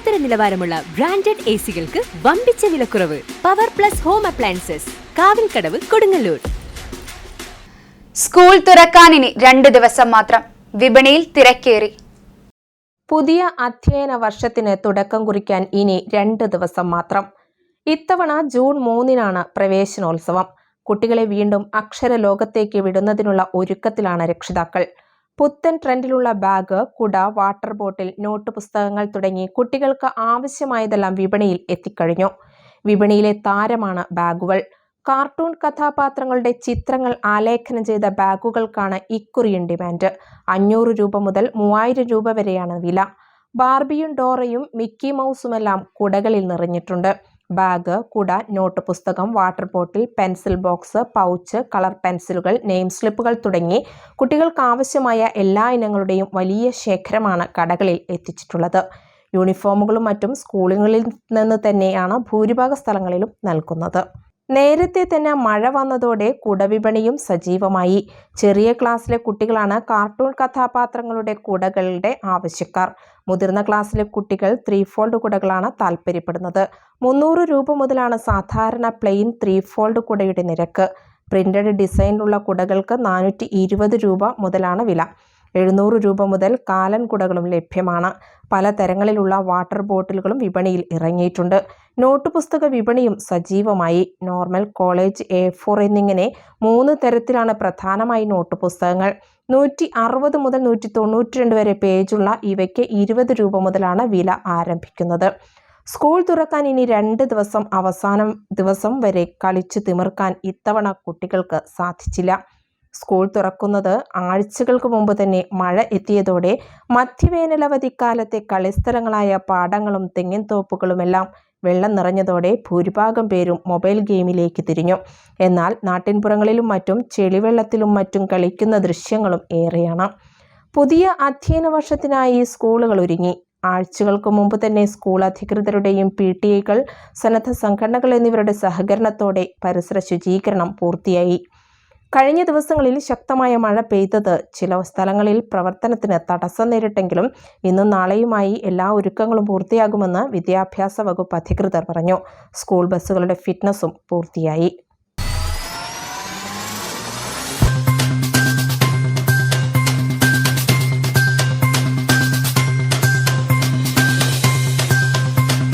ലോകോത്തര നിലവാരമുള്ള branded A സികൾക്ക് വമ്പിച്ച വിലക്കുറവ്. Power plus home appliances Kavilkadavu Kodungallur. School തുറക്കാനിനി രണ്ട് ദിവസം മാത്രം. വിപണിയിൽ തിരക്കേറി. പുതിയ അധ്യയന വർഷത്തിന് തുടക്കം കുറിക്കാൻ ഇനി രണ്ട് ദിവസം മാത്രം. ഇത്തവണ ജൂൺ മൂന്നിനാണ് പ്രവേശനോത്സവം. കുട്ടികളെ വീണ്ടും അക്ഷര ലോകത്തേക്ക് വിടുന്നതിനുള്ള ഒരുക്കത്തിലാണ് രക്ഷിതാക്കൾ. പുത്തൻ ട്രെൻഡിലുള്ള ബാഗ് കുട വാട്ടർ ബോട്ടിൽ നോട്ട് പുസ്തകങ്ങൾ തുടങ്ങി കുട്ടികൾക്ക് ആവശ്യമായതെല്ലാം വിപണിയിൽ എത്തിക്കഴിഞ്ഞു. വിപണിയിലെ താരമാണ് ബാഗുകൾ. കാർട്ടൂൺ കഥാപാത്രങ്ങളുടെ ചിത്രങ്ങൾ ആലേഖനം ചെയ്ത ബാഗുകൾക്കാണ് ഇക്കുറിയും ഡിമാൻഡ്. അഞ്ഞൂറ് രൂപ മുതൽ മൂവായിരം രൂപ വരെയാണ് വില. ബാർബിയും ഡോറയും മിക്കി മൗസുമെല്ലാം കുടകളിൽ നിറഞ്ഞിട്ടുണ്ട്. ബാഗ് കുട നോട്ട് പുസ്തകം water bottle pencil box pouch colour പെൻസിലുകൾ നെയിം സ്ലിപ്പുകൾ തുടങ്ങി കുട്ടികൾക്ക് ആവശ്യമായ എല്ലാ ഇനങ്ങളുടെയും വലിയ ശേഖരമാണ് കടകളിൽ എത്തിച്ചിട്ടുള്ളത്. യൂണിഫോമുകളും മറ്റും സ്കൂളുകളിൽ നിന്ന് തന്നെയാണ് ഭൂരിഭാഗ സ്ഥലങ്ങളിലും നൽകുന്നത്. നേരത്തെ തന്നെ മഴ വന്നതോടെ കുടവിപണിയും സജീവമായി. ചെറിയ ക്ലാസ്സിലെ കുട്ടികളാണ് കാർട്ടൂൺ കഥാപാത്രങ്ങളുടെ കുടകളുടെ ആവശ്യക്കാർ. മുതിർന്ന ക്ലാസ്സിലെ കുട്ടികൾ ത്രീ ഫോൾഡ് കുടകളാണ് താല്പര്യപ്പെടുന്നത്. മുന്നൂറ് രൂപ മുതലാണ് സാധാരണ പ്ലെയിൻ ത്രീ ഫോൾഡ് കുടയുടെ നിരക്ക്. പ്രിന്റഡ് ഡിസൈനിലുള്ള കുടകൾക്ക് നാനൂറ്റി രൂപ മുതലാണ് വില. എഴുന്നൂറ് രൂപ മുതൽ കാലൻ കുടകളും ലഭ്യമാണ്. പല തരങ്ങളിലുള്ള വാട്ടർ ബോട്ടിലുകളും വിപണിയിൽ ഇറങ്ങിയിട്ടുണ്ട്. നോട്ട് പുസ്തക വിപണിയും സജീവമായി. നോർമൽ കോളേജ് എ ഫോർ എന്നിങ്ങനെ മൂന്ന് തരത്തിലാണ് പ്രധാനമായി നോട്ട് പുസ്തകങ്ങൾ നൂറ്റി അറുപത് മുതൽ നൂറ്റി തൊണ്ണൂറ്റി രണ്ട് വരെ പേജുള്ള ഇവയ്ക്ക് ഇരുപത് രൂപ മുതലാണ് വില ആരംഭിക്കുന്നത്. സ്കൂൾ തുറക്കാൻ ഇനി രണ്ട് ദിവസം അവസാനം ദിവസം വരെ കളിച്ചു തിമിർക്കാൻ ഇത്തവണ കുട്ടികൾക്ക് സാധിച്ചില്ല. സ്കൂൾ തുറക്കുന്നത് ആഴ്ചകൾക്ക് മുമ്പ് തന്നെ മഴ എത്തിയതോടെ മധ്യവേനലവധിക്കാലത്തെ കളിസ്ഥലങ്ങളായ പാടങ്ങളും തെങ്ങിൻ തോപ്പുകളുമെല്ലാം വെള്ളം നിറഞ്ഞതോടെ ഭൂരിഭാഗം പേരും മൊബൈൽ ഗെയിമിലേക്ക് തിരിഞ്ഞു. എന്നാൽ നാട്ടിൻപുറങ്ങളിലും മറ്റും ചെളിവെള്ളത്തിലും മറ്റും കളിക്കുന്ന ദൃശ്യങ്ങളും ഏറെയാണ്. പുതിയ അധ്യയന വർഷത്തിനായി സ്കൂളുകൾ ഒരുങ്ങി. ആഴ്ചകൾക്ക് മുമ്പ് തന്നെ സ്കൂൾ അധികൃതരുടെയും പി ടി ഐകൾ സന്നദ്ധ സംഘടനകൾ എന്നിവരുടെ സഹകരണത്തോടെ പരിസര ശുചീകരണം പൂർത്തിയായി. കഴിഞ്ഞ ദിവസങ്ങളിൽ ശക്തമായ മഴ പെയ്തത് ചില സ്ഥലങ്ങളിൽ പ്രവർത്തനത്തിന് തടസ്സം നേരിട്ടെങ്കിലും ഇന്നും നാളെയുമായി എല്ലാ ഒരുക്കങ്ങളും പൂർത്തിയാകുമെന്ന് വിദ്യാഭ്യാസ വകുപ്പ് അധികൃതർ പറഞ്ഞു. സ്കൂൾ ബസ്സുകളുടെ ഫിറ്റ്നസും പൂർത്തിയായി.